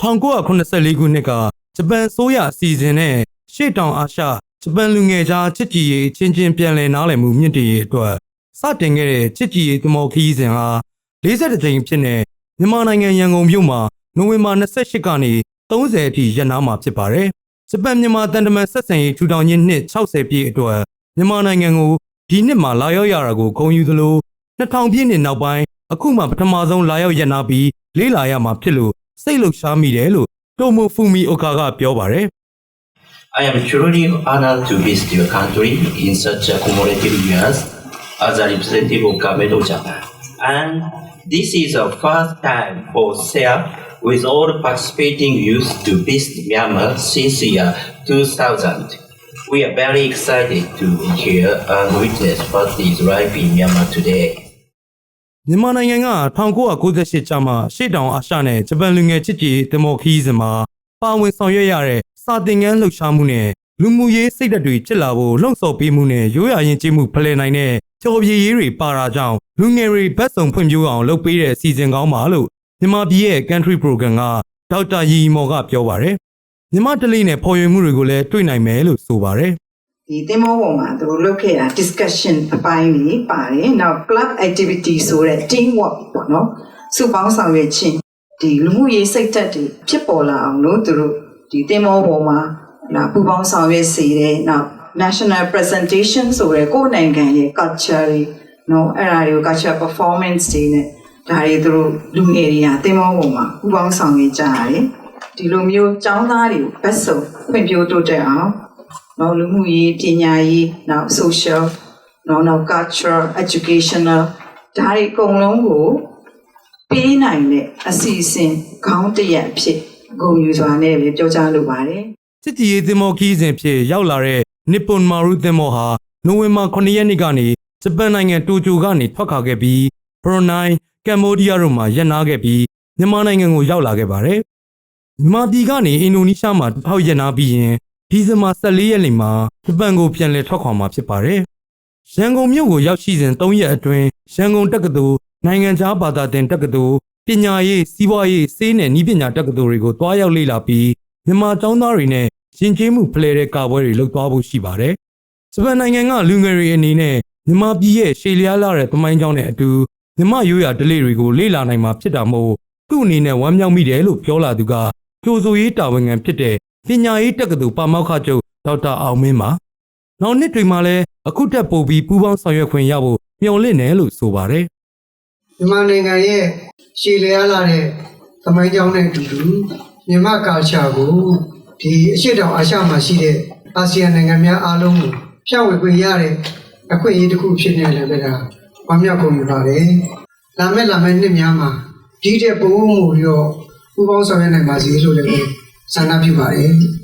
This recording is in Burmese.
1984ခုနှစ်ကဂျပန်ဆိုးရအစီအစဉ်နဲ့ရှေ့တောင်အာရှဂျပန်လူငယ်ကြားချစ်ကြည်ရေးအချင်းချင်းပြန်လည်နားလည်မှုမြင့်တည်ရေးအတွက်စတင်ခဲ့တဲ့ချစ်ကြည်ရေးသမော်ခီးစဉ်ဟာ40ကြိမ်ဖြစ်တဲ့မြန်မာနိုင်ငံရန်ကုန်မြို့မှာနိုဝင်ဘာ28ကနေ30အထိရပ်နားမှာဖြစ်ပါတယ်။ဂျပန်မြန်မာတန်တမန်ဆက်ဆံရေးထူထောင်ခြင်းနှစ်60ပြည့်အတွက်မြန်မာနိုင်ငံကိုဒီနှစ်မှာလာရောက်ရတာကိုဂုဏ်ယူသလို2000ပြည့်နှစ်နောက်ပိုင်းအခုမှပထမဆုံးလာရောက်ရပ်နားပြီးလေးလာရမှာဖြစ်လို့ စိတ်လှုပ်ရှားမိတယ်လို့တိုမိုဖူမီအိုကာကပြောပါတယ် I am truly honored to visit your country in such a commemorative years as a representative of Gamedo Japan. And this is the first time for SEA with all participating youth to visit Myanmar since year 2000. We are very excited to hear and witness what is life in Myanmar today. မြန်မာနိုင်ငံက1998ကျမှရှေ့တောင်အာရှနဲ့ဂျပန်လူငယ်ချစ်ကြည်ရေးဒီမိုခီးစဉ်မှာပါဝင်ဆောင်ရွက်ရတဲ့စာသင်ခန်းလှုပ်ရှားမှုနဲ့လူမှုရေးစိတ်ဓာတ်တွေဖြစ်လာဖို့လှုံ့ဆော်ပေးမှုနဲ့ရိုးရာယဉ်ကျေးမှုဖလှယ်နိုင်တဲ့ဖြော်ပြရေးတွေပါတာကြောင့်လူငယ်တွေဘက်ဆောင်ဖွံ့ဖြိုးအောင်လုပ်ပေးတဲ့အစီအစဉ်ကောင်းပါလို့မြန်မာပြည်ရဲ့ country program ကဒေါက်တာရီမော်ကပြောပါတယ်မြန်မာတလေးနဲ့ဖော်ရွေမှုတွေကိုလည်းတွေ့နိုင်မယ်လို့ဆိုပါတယ် ဒီတင်မောပေါ်မှာသူတို့လုပ်ခဲ့တာ discussion အပိုင်းလေးပါတယ်နောက် club activity ဆိုတဲ့ team work ပေါ့နော်စုပေါင်းဆောင်ရွက်ခြင်းဒီလူမှုရေးစိတ်ဓာတ်တွေဖြစ်ပေါ်လာအောင်လို့သူတို့ဒီတင်မောပေါ်မှာလာပူပေါင်းဆောင်ရွက်စေတယ်နောက် national presentation ဆိုရဲကိုယ့်နိုင်ငံရဲ့ culture တွေနော်အဲ့ဒါတွေကို culture performance တွေနဲ့ဒါတွေသူတို့လူငယ်တွေကတင်မောပေါ်မှာပူပေါင်းဆောင်ရွက်ကြရတယ်ဒီလိုမျိုးចောင်းသားတွေကိုဘက်စုံဖွံ့ဖြိုးတိုးတက်အောင် နော်လူမှုရေးပညာရေးနောက် social နော်နောက် cultural educational ဒါတွေအကုန်လုံးကိုပေးနိုင်တဲ့အစီအစဉ်ခေါင်းတစ်ရက်အဖြစ်ဂုဏ်ယူစွာနဲ့ပဲပြောကြားလိုပါတယ်စစ်တီရေးသင်္ဘောခီးစဉ်ဖြစ်ရောက်လာတဲ့နစ်ပွန်မာရူသင်္ဘောဟာနိုဝင်ဘာ9ရက်နေ့ကနေဂျပန်နိုင်ငံတိုကျိုကနေထွက်ခွာခဲ့ပြီးဘရူနိုင်းကမ်ဘောဒီးယားတို့မှာရပ်နားခဲ့ပြီးမြန်မာနိုင်ငံကိုရောက်လာခဲ့ပါတယ်။မြန်မာပြည်ကနေအင်ဒိုနီးရှားမှာတစ်ထောက်ရပ်နားပြီးရင် ဒီဇင်ဘာ14ရက်နေ့မှာဂျပန်ကိုပြန်လည်ထွက်ခွာမှာဖြစ်ပါတယ်။ရန်ကုန်မြို့ကိုရောက်ရှိစဉ်3ရက်အတွင်းရန်ကုန်တက္ကသိုလ်နိုင်ငံခြားဘာသာသင်တက္ကသိုလ်ပညာရေးစီးပွားရေးစေးနဲ့ဤပညာတက္ကသိုလ်တွေကိုတွားရောက်လေ့လာပြီးမြန်မာကျောင်းသားတွေနဲ့ရှင်ကျေးမှုဖလှယ်တဲ့ကာပွဲတွေလုပ်သွားဖို့ရှိပါတယ်။ဂျပန်နိုင်ငံကလူငယ်တွေအနေနဲ့မြန်မာပြည်ရဲ့ရှေးလျားလာတဲ့သမိုင်းကြောင်းနဲ့အတူမြန်မာရိုးရာဓလေ့တွေကိုလေ့လာနိုင်မှာဖြစ်တာမို့သူ့အနေနဲ့ဝမ်းမြောက်မိတယ်လို့ပြောလာသူကကျိုဆိုရေးတာဝန်ခံဖြစ်တဲ့ ပညာရေးတက္ကသိုလ်ပါမောက္ခချုပ်ဒေါက်တာအောင်မင်းပါ။နောက်နှစ်တွေမှာလည်းအခုတက်ပို့ပြီးပူးပေါင်းဆောင်ရွက်ခွင့်ရဖို့မျှော်လင့်တယ်လို့ဆိုပါတယ်။မြန်မာနိုင်ငံရဲ့ရှည်လျားလာတဲ့သမိုင်းကြောင်းနဲ့အတူတူမြန်မာကာချာကိုဒီအရှိတောင်အာရှမှာရှိတဲ့အာဆီယံနိုင်ငံများအားလုံးကိုဖြန့်ဝေခွင့်ရတဲ့အခွင့်အရေးတစ်ခုဖြစ်နေလည်းပဲဒါဝမ်းမြောက်ကုန်ယူပါတယ်။လာမယ့်လာမယ့်နှစ်များမှာဒီတဲ့ပို့မှုရောပူပေါင်းဆောင်ရွက်နိုင်ပါစေလို့လည်းပဲ ဆန္ဒပြုပါတယ်။